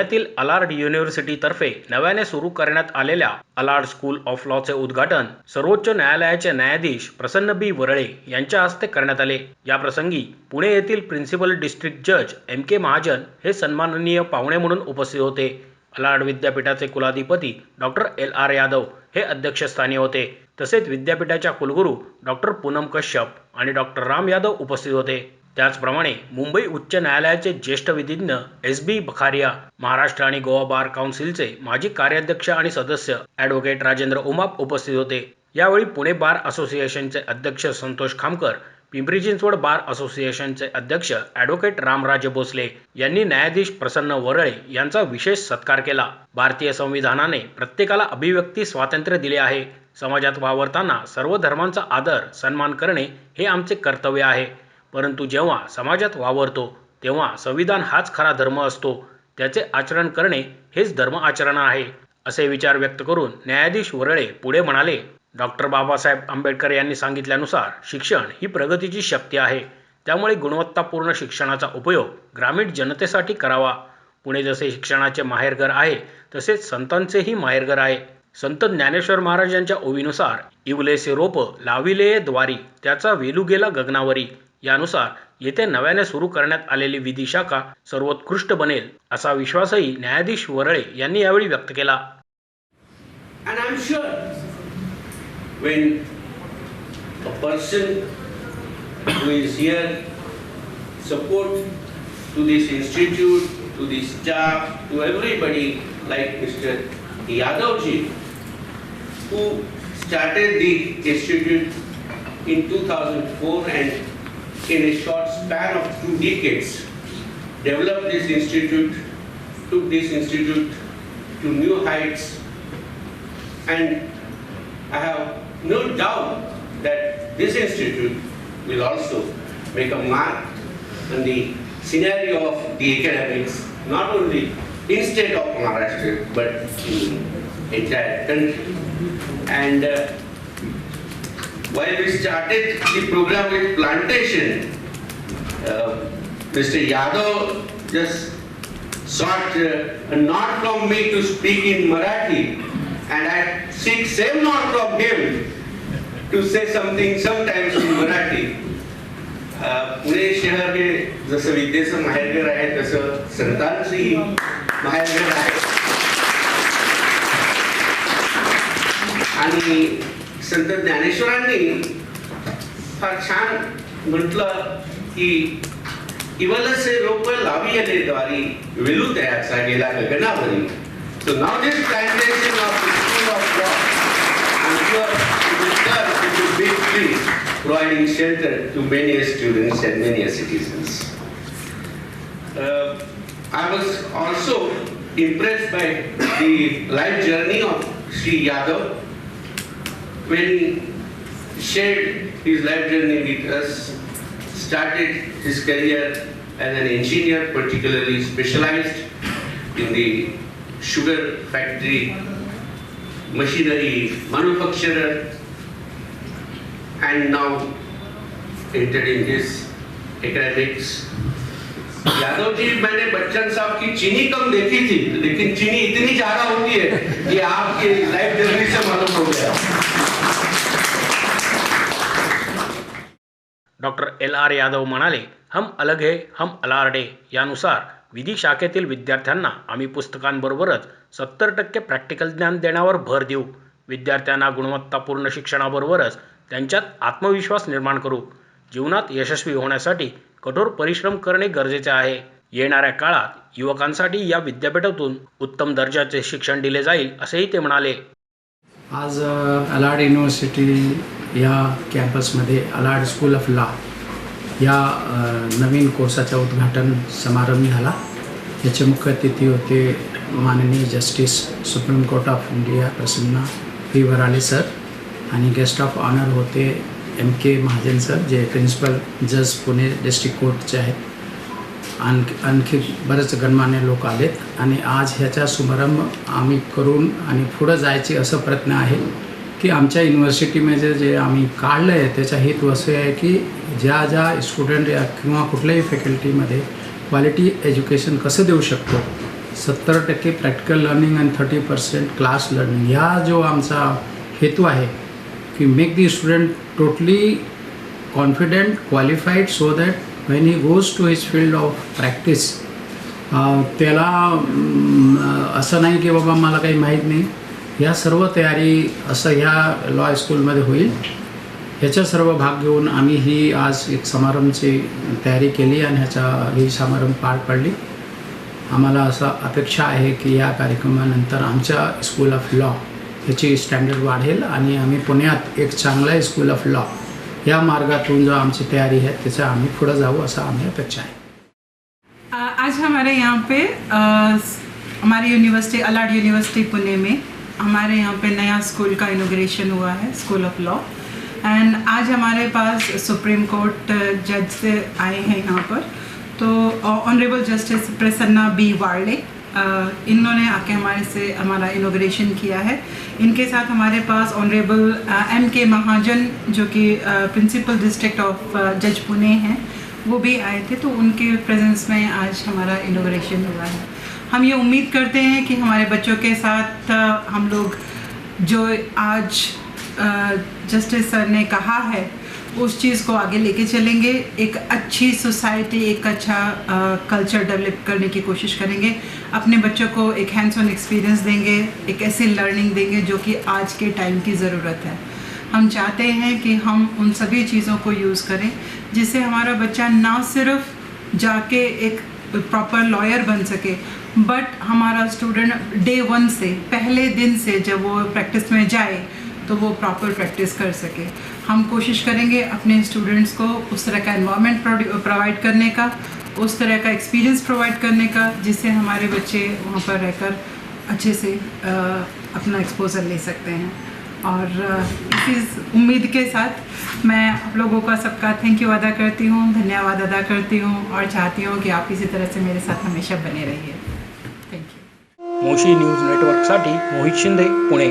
पुण्यातील अलार्ड युनिव्हर्सिटीतर्फे नव्याने सुरू करण्यात आलेल्या अलार्ड स्कूल ऑफ लॉचे उद्घाटन सर्वोच्च न्यायालयाचे न्यायाधीश प्रसन्न बी वरळे यांच्या हस्ते करण्यात आले. या प्रसंगी पुणे येथील प्रिन्सिपल डिस्ट्रिक्ट जज एम के महाजन हे सन्माननीय पाहुणे म्हणून उपस्थित होते. अलार्ड विद्यापीठाचे कुलाधिपती डॉक्टर एल. आर. यादव हे अध्यक्षस्थानी होते. तसेच विद्यापीठाच्या कुलगुरू डॉक्टर पूनम कश्यप आणि डॉक्टर राम यादव उपस्थित होते. त्याचप्रमाणे मुंबई उच्च न्यायालयाचे ज्येष्ठ विधिज्ञ एस बी बखारिया महाराष्ट्र आणि गोवा बार काउन्सिलचे माजी कार्याध्यक्ष आणि सदस्य ॲडव्होकेट राजेंद्र उमाप उपस्थित होते. यावेळी पुणे बार असोसिएशनचे अध्यक्ष संतोष खामकर पिंपरी चिंचवड बार असोसिएशनचे अध्यक्ष ॲडव्होकेट रामराजे भोसले यांनी न्यायाधीश प्रसन्न वरळे यांचा विशेष सत्कार केला. भारतीय संविधानाने प्रत्येकाला अभिव्यक्ती स्वातंत्र्य दिले आहे. समाजात वावरताना सर्व धर्मांचा आदर सन्मान करणे हे आमचे कर्तव्य आहे. परंतु जेव्हा समाजात वावरतो तेव्हा संविधान हाच खरा धर्म असतो. त्याचे आचरण करणे हेच धर्म आचरण आहे असे विचार व्यक्त करून न्यायाधीश वरळे पुढे म्हणाले डॉक्टर बाबासाहेब आंबेडकर यांनी सांगितल्यानुसार शिक्षण ही प्रगतीची शक्ती आहे. त्यामुळे गुणवत्तापूर्ण शिक्षणाचा उपयोग ग्रामीण जनतेसाठी करावा. पुणे जसे शिक्षणाचे माहेरघर आहे तसेच संतांचेही माहेरघर आहे. संत ज्ञानेश्वर महाराजांच्या ओवीनुसार इवलेसे रोप लाविले द्वारी त्याचा वेलू गेला गगनावरी. यानुसार येथे नव्याने सुरू करण्यात आलेली विधी शाखा सर्वोत्कृष्ट बनेल असा विश्वासही न्यायाधीश वरळे यांनी यावेळी व्यक्त केला. Yadavji who started the institute in 2004 and in a short span of two decades developed this institute, took this institute to new heights and I have no doubt that this institute will also make a mark on the scenario of the academics, not only in state of Maharashtra, but in entire country. And uh, while we started the program with plantation, uh, Mr. Yadav just sought uh, a nod from me to speak in Marathi, and I seek same nod from him to say something sometimes in Marathi. अ, पुणे शहर हे जसं विद्येचं माहेरघर आहे तसं संतांचंही माहेरघर आहे आणि संत ज्ञानेश्वरांनी फार छान म्हटलं की इवलसे रोप लावी आले द्वारी वेलू तयाचा गेला गगनावरी So now this plantation of the school of law, I'm sure it will turn into big tree, providing shelter to many students and many citizens. Uh, I was also impressed by the life journey of Sri Yadav when he shared his life journey with us, started his career as an engineer, particularly specialized in the sugar factory, machinery, manufacturer, and now entered in his academics. Yadav ji मैंने बच्चन साहब की चीनी कम देखी थी लेकिन चीनी इतनी ज़्यादा होती है कि आपकी लाइफ जर्नी से मालूम हो गया डॉक्टर एल आर यादव म्हणाले हम अलग हे हम अलार्डे यानुसार विधी शाखेतील विद्यार्थ्यांना आम्ही पुस्तकांबरोबरच सत्तर टक्के प्रॅक्टिकल ज्ञान देण्यावर भर देऊ. विद्यार्थ्यांना गुणवत्तापूर्ण शिक्षणाबरोबरच त्यांच्यात आत्मविश्वास निर्माण करू. जीवनात यशस्वी होण्यासाठी कठोर परिश्रम करणे गरजेचे आहे. येणाऱ्या काळात युवकांसाठी या विद्यापीठातून उत्तम दर्जाचे शिक्षण दिले जाईल असेही ते म्हणाले. आज अलाड युनिव्हर्सिटी या कॅम्पसमध्ये अलाड स्कूल ऑफ लॉ या नवीन कोर्साचा उद्घाटन समारंभ झाला. याचे मुख्य अतिथी होते माननीय justice supreme court of India Prasanna P Varale sir आणि गेस्ट ऑफ ऑनर होते एम के महाजन सर जे प्रिन्सिपल जज पुणे डिस्ट्रिक्ट कोर्टचे आहेत. आणखी आणखी बरेच गणमान्य लोक आलेत आणि आज ह्याचा शुभारंभ आम्ही करून आणि पुढं जायचे असं प्रयत्न आहे. की आमच्या युनिव्हर्सिटीमध्ये जे आम्ही काढलं आहे त्याचा हेतू असे आहे की ज्या ज्या स्टुडंट या किंवा कुठल्याही फॅकल्टीमध्ये क्वालिटी एज्युकेशन कसं देऊ शकतो सत्तर टक्के प्रॅक्टिकल लर्निंग आणि थर्टी पर्सेंट क्लास लर्निंग ह्या जो आमचा हेतू आहे की make the student totally confident qualified so that when he goes to his field of practice त्याला असं नाही की बाबा मला काही माहीत नाही. या सर्व तयारी असं ह्या लॉ स्कूलमध्ये होईल. ह्याचा सर्व भाग घेऊन आम्ही ही आज एक समारंभची तयारी केली आणि ह्याचा ही समारंभ पार पडली. आम्हाला असं अपेक्षा आहे की या कार्यक्रमानंतर आमच्या स्कूल ऑफ लॉ ह्याची स्टँडर्ड वाढेल आणि आम्ही पुण्यात एक चांगला स्कूल ऑफ लॉ या मार्गातून जो आमची तयारी आहे त्याचा आम्ही पुढं जाऊ असं आम्ही अपेक्षा आहे. आज हमारे यहाँ पे आ, हमारी यूनिवर्सिटी अलाड यूनिवर्सिटी पुणे में हमारे यहाँ पे नया स्कूल का इनोग्रेशन हुआ है स्कूल ऑफ़ लॉ एंड आज हमारे पास सुप्रीम कोर्ट जज से आए हैं यहाँ पर. तो honourable justice Prasanna B Varale इन्होंने आके हमारे से हमारा इनोग्रेशन किया है. इनके साथ हमारे पास ऑनरेबल एम के महाजन जो कि प्रिंसिपल डिस्ट्रिक्ट ऑफ़ जज पुणे हैं, वो भी आए थे. तो उनके प्रेजेंस में आज हमारा इनोग्रेशन हुआ है. हम ये उम्मीद करते हैं कि हमारे बच्चों के साथ हम लोग जो आज जस्टिस सर ने कहा है, उस चीज़ को आगे लेके चलेंगे। एक अच्छी सोसाइटी, एक अच्छा कल्चर डेवलप करने की कोशिश करेंगे। अपने बच्चों को एक हैंड्स ऑन एक्सपीरियंस देंगे, एक ऐसी लर्निंग देंगे जो कि आज के टाइम की ज़रूरत है। हम चाहते हैं कि हम उन सभी चीज़ों को यूज़ करें, जिससे हमारा बच्चा ना सिर्फ़ जाके एक प्रॉपर लॉयर बन सके। बट हमारा स्टूडेंट डे वन से पहले दिन से जब वो प्रैक्टिस में जाए तो वो प्रॉपर प्रैक्टिस कर सके। हम कोशिश करेंगे अपने स्टूडेंट्स को उस तरह का इन्वायरमेंट प्रोवाइड करने का उस तरह का एक्सपीरियंस प्रोवाइड करने का जिससे हमारे बच्चे वहाँ पर रहकर अच्छे से अ, अपना एक्सपोजर ले सकते हैं। और इस उम्मीद के साथ मैं आप लोगों का सबका थैंक यू अदा करती हूँ, धन्यवाद अदा करती हूँ और चाहती हूँ कि आप इसी तरह से मेरे साथ हमेशा बने रहिए। थैंक यू मोशी न्यूज़ नेटवर्कसाठी मोहित शिंदे, पुणे।